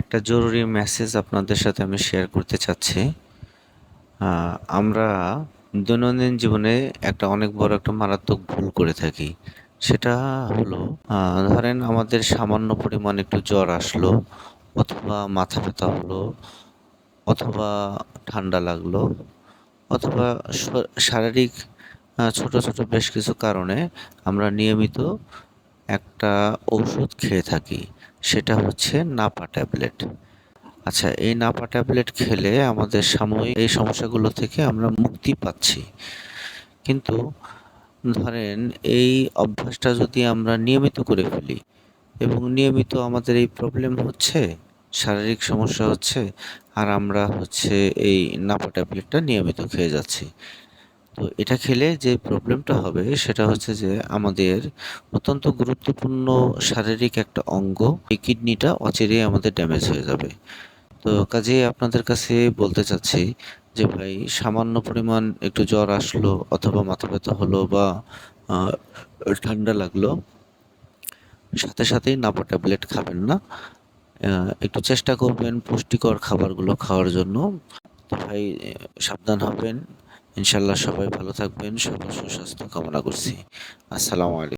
একটা জরুরি মেসেজ আপনাদের সাথে আমি শেয়ার করতে চাচ্ছি। আমরা দৈনন্দিন জীবনে একটা অনেক বড় একটা মারাত্মক ভুল করে থাকি। সেটা হলো ধরেন আমাদের সামান্য পরিমাণ একটু জ্বর আসলো, অথবা মাথা ব্যথা হলো, অথবা ঠান্ডা লাগল, অথবা শারীরিক ছোট ছোট বেশ কিছু কারণে আমরা নিয়মিত একটা ঔষধ খেয়ে থাকি, সেটা হচ্ছে নাপা ট্যাবলেট। আচ্ছা এই নাপা ট্যাবলেট খেলে আমাদের সাময়িক এই সমস্যাগুলো থেকে আমরা মুক্তি পাচ্ছি। কিন্তু ধরেন এই অভ্যাসটা যদি আমরা নিয়মিত করে ফেলি, এবং নিয়মিত আমাদের এই প্রবলেম হচ্ছে, শারীরিক সমস্যা হচ্ছে, আর আমরা হচ্ছে এই নাপা ট্যাবলেটটা নিয়মিত খেয়ে যাচ্ছি। তো এটা খেলে যে প্রবলেমটা হবে সেটা হচ্ছে যে আমাদের অত্যন্ত গুরুত্বপূর্ণ শারীরিক একটা অঙ্গ এই কিডনিটা অচিরেই আমাদের ড্যামেজ হয়ে যাবে। তো কাজেই আপনাদের কাছে বলতে চাচ্ছি যে ভাই, সামান্য পরিমাণ একটু জ্বর আসলো অথবা মাথা ব্যথা হলো বা ঠান্ডা লাগল, সাথে সাথেই নাপা ট্যাবলেট খাবেন না। একটু চেষ্টা করবেন পুষ্টিকর খাবারগুলো খাওয়ার জন্য। তো ভাই সাবধান হবেন। ইনশাল্লাহ সবাই ভালো থাকবেন সবার সুস্বাস্থ্য কামনা করছি। আসসালামু আলাইকুম।